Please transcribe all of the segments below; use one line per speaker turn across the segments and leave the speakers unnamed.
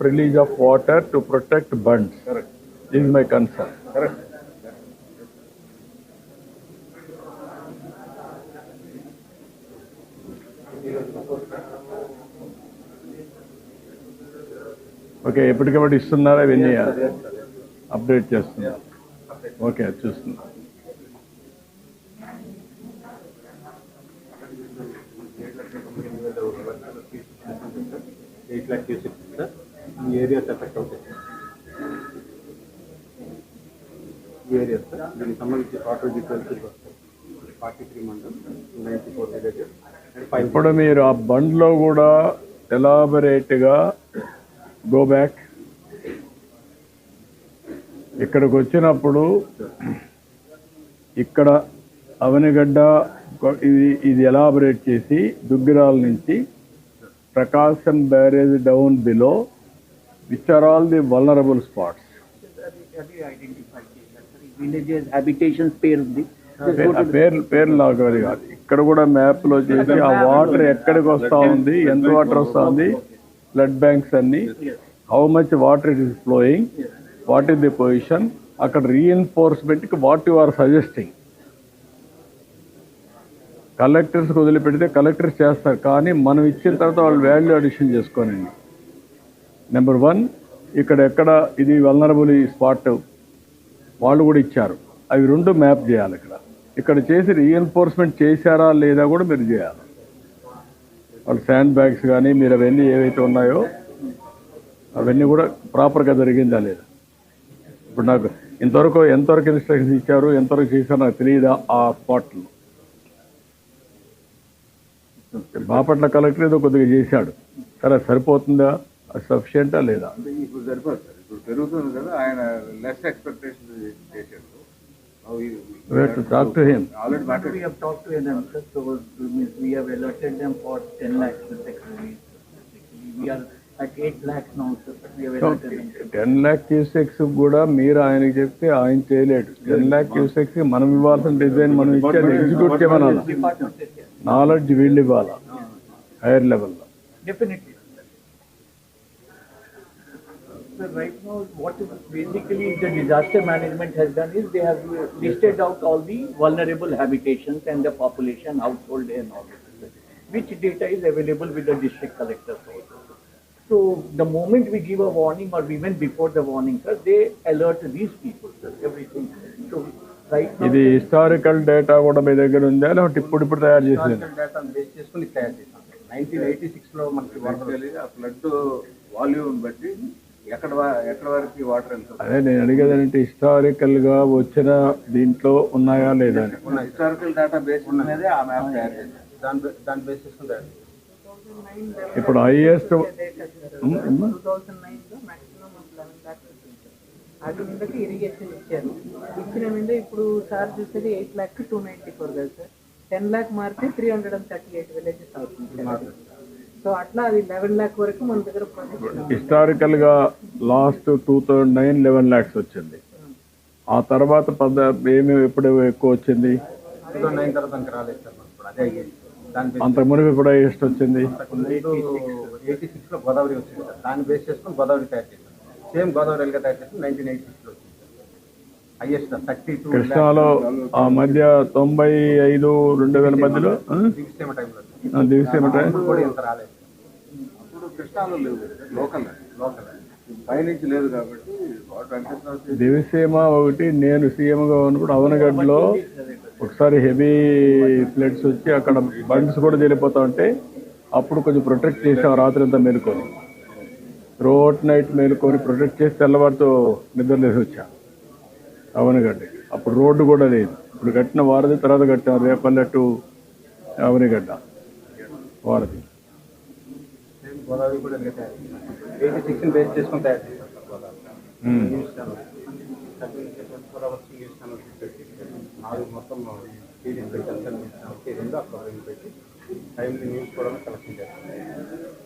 release of water to protect bunds.
Correct.
This is my concern.
Correct.
Okay ఎప్పటికప్పుడు ఇస్తున్నారా ఇవన్నీ update చేస్తున్నా okay చూస్తున్నా
ఇట్లా చేసి క్యూసెక్స్ సార్ ఈ ఏరియాస్ ఎఫెక్ట్ అవుతాయి ఈ ఏరియాస్ సార్ దీనికి సంబంధించి వాటర్ డీటెయిల్స్ వస్తాయి forty three mandal ninety four villages
ఇప్పుడు మీరు ఆ బండ్లో కూడా ఎలాబరేట్గా గో బ్యాక్ ఇక్కడికి వచ్చినప్పుడు ఇక్కడ అవనిగడ్డ ఇది ఇది ఎలాబరేట్ చేసి దుగ్గిరాల నుంచి Prakasam barrage down below which are all the vulnerable spots
the-
పేర్లు పేర్లు నాకు అది కాదు. ఇక్కడ కూడా మ్యాప్లో చేసి ఆ వాటర్ ఎక్కడికి వస్తా ఉంది ఎంత వాటర్ వస్తా ఉంది బ్లడ్ బ్యాంక్స్ అన్ని how much water it is flowing what is the position అక్కడ రీఎన్ఫోర్స్మెంట్కి వాట్ యు ఆర్ సజెస్టింగ్ కలెక్టర్స్కి వదిలిపెడితే కలెక్టర్స్ చేస్తారు. కానీ మనం ఇచ్చిన తర్వాత వాళ్ళు వాల్యూ అడిషన్ చేసుకోనండి. నెంబర్ వన్ ఇక్కడ ఎక్కడ ఇది వల్నరబుల్ స్పాట్ వాళ్ళు కూడా ఇచ్చారు. అవి రెండు మ్యాప్ చేయాలి ఇక్కడ. ఇక్కడ చేసి రీఎన్ఫోర్స్మెంట్ చేశారా లేదా కూడా మీరు చేయాలి. వాళ్ళు శాండ్ బ్యాగ్స్ కానీ మీరు అవన్నీ ఏవైతే ఉన్నాయో అవన్నీ కూడా ప్రాపర్గా జరిగిందా లేదా? ఇప్పుడు నాకు ఇంతవరకు ఎంతవరకు ఇన్స్ట్రక్షన్స్ ఇచ్చారు ఎంతవరకు చేశారో నాకు తెలియదా ఆ స్పాట్లో బాపట్ల కలెక్టర్ ఏదో కొద్దిగా చేశాడు. సరే సరిపోతుందా? సఫిషియంటా లేదా?
ఇప్పుడు సరిపోదు సార్. ఇప్పుడు పెరుగుతుంది కదా ఆయన లెస్ ఎక్స్పెక్టేషన్ చేశాడు.
We have to talk to him.
Already
We
మాట్లాడి
have talked to them, sir, so means we have alerted them for ten lakhs, sir, actually. We are at eight lakhs now, sir, but we have alerted them.
Ten lakh cusecs కూడా మీరు ఆయనకి చెప్తే ఆయన చేయలేడు. Ten lakh cusecs మనం ఇవ్వాల్సిన design మనం ఇచ్చేది ఎగ్జిక్యూట్ చేయమనాలి? knowledge will develop higher level.
Definitely. So right now, what basically the disaster management has done is they have listed out all the vulnerable habitations and the population, household, and all this, which data is available with the district collectors also. So the moment we give a warning or even before the warning, sir, they alert these people, sir, everything. So
ఇది historical data కూడా మీ దగ్గర ఉందా? లేకపోతే ఇప్పుడు ఇప్పుడు తయారు చేసింది?
డేటాను బేస్ చేసుకుని తయారు చేసాం. నైన్టీన్ ఎయిటీ సిక్స్లో మనకి వాటర్ ఆ ఫ్లడ్ వాల్యూమ్ బట్టి ఎక్కడ వా- ఎక్కడ వరకు వాటర్ వెళ్తుంది
అదే నేను అడిగేది ఏంటంటే హిస్టారికల్గా వచ్చిన దీంట్లో ఉన్నాయా లేదా
హిస్టారికల్ డేటా బేస్ ఉన్నదే ఆ మ్యాప్ తయారు చేసాం దాని దాన్ని బేస్ చేసుకుని తయారు
ఇప్పుడు హైయెస్ట్
టూ థౌసండ్ నైన్లో మాక్సిమం లెవెన్ ల్యాక్స్ వచ్చింది అది మీదకి ఇరిగేషన్ ఇచ్చారు. ఇచ్చిన మీద ఇప్పుడు సార్ చూసేది eight lakh two ninety four కదా సార్. టెన్ ల్యాక్ మారితే three hundred and thirty eight villages అవుతుంది సో అట్లా అది లెవెన్ ల్యాక్ వరకు మన దగ్గర
హిస్టారికల్గా last two thousand nine eleven lakhs వచ్చింది. ఆ తర్వాత పద ఏమి ఎప్పుడు ఎక్కువ వచ్చింది?
థౌసండ్
అంత మునుపు ఇప్పుడు హైయెస్ట్ వచ్చింది?
ఎయిటీ సిక్స్లో గోదావరి వచ్చింది సార్. దాన్ని బేస్ చేసుకుని గోదావరి తయారు సేమ్ గోదావరి ఎల్గా తయారు చేసి నైన్టీన్ ఎయిటీ సిక్స్లో వచ్చింది. హైయెస్ట్ థర్టీ టూ
కృష్ణాలో ఆ మధ్య తొంభై ఐదు రెండు వేల మధ్యలో?
దివిసేమ టైంలో
ఆ, దివిసేమ టైం.
అప్పుడు కూడా ఇంత రాలేదు. అప్పుడు కృష్ణాలో లేవు. లోకల్. లోకల్. పైనుంచి లేదు కాబట్టి
దివిసీమ ఒకటి నేను సీఎంగా ఉన్నప్పుడు అవనగడ్డలో ఒకసారి హెవీ ఫ్లడ్స్ వచ్చి అక్కడ బండ్స్ కూడా వెళ్ళిపోతా ఉంటే అప్పుడు కొంచెం ప్రొటెక్ట్ చేసాం రాత్రి అంతా మేలుకొని. రోడ్ నైట్ మేలుకొని ప్రొటెక్ట్ చేసి తెల్లవారితో నిద్రలేసి వచ్చా. అవనగడ్డకి అప్పుడు రోడ్డు కూడా లేదు. ఇప్పుడు కట్టిన వారధి తర్వాత కట్టాం రేపల్లె టు అవనిగడ్డ వారధి
కూడా మొత్తం పెట్టి న్యూస్ కలెక్షన్ చేస్తాం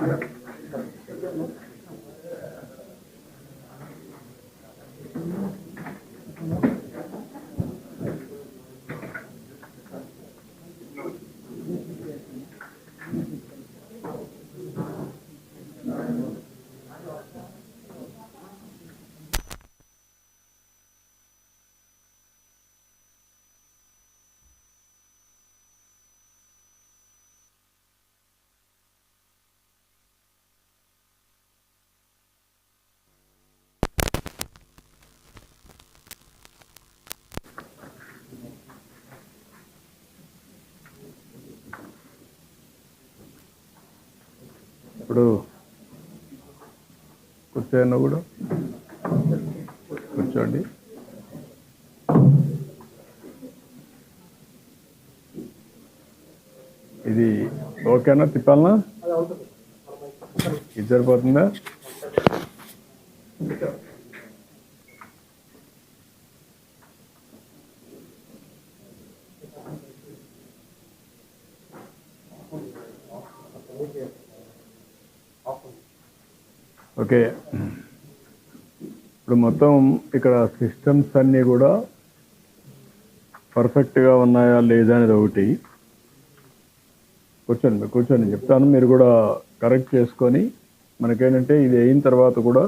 Thank you. ఇప్పుడు కూర్చోను కూడా. కూర్చోండి. ఇది ఓకేనా తిప్పాలనా? ఇది సరిపోతుందా? ఓకే. ఇప్పుడు మొత్తం ఇక్కడ సిస్టమ్స్ అన్నీ కూడా పర్ఫెక్ట్గా ఉన్నాయా లేదా అనేది ఒకటి. కూర్చోండి మీరు కూర్చొని చెప్తాను మీరు కూడా కరెక్ట్ చేసుకొని మనకేంటంటే ఇది అయిన తర్వాత కూడా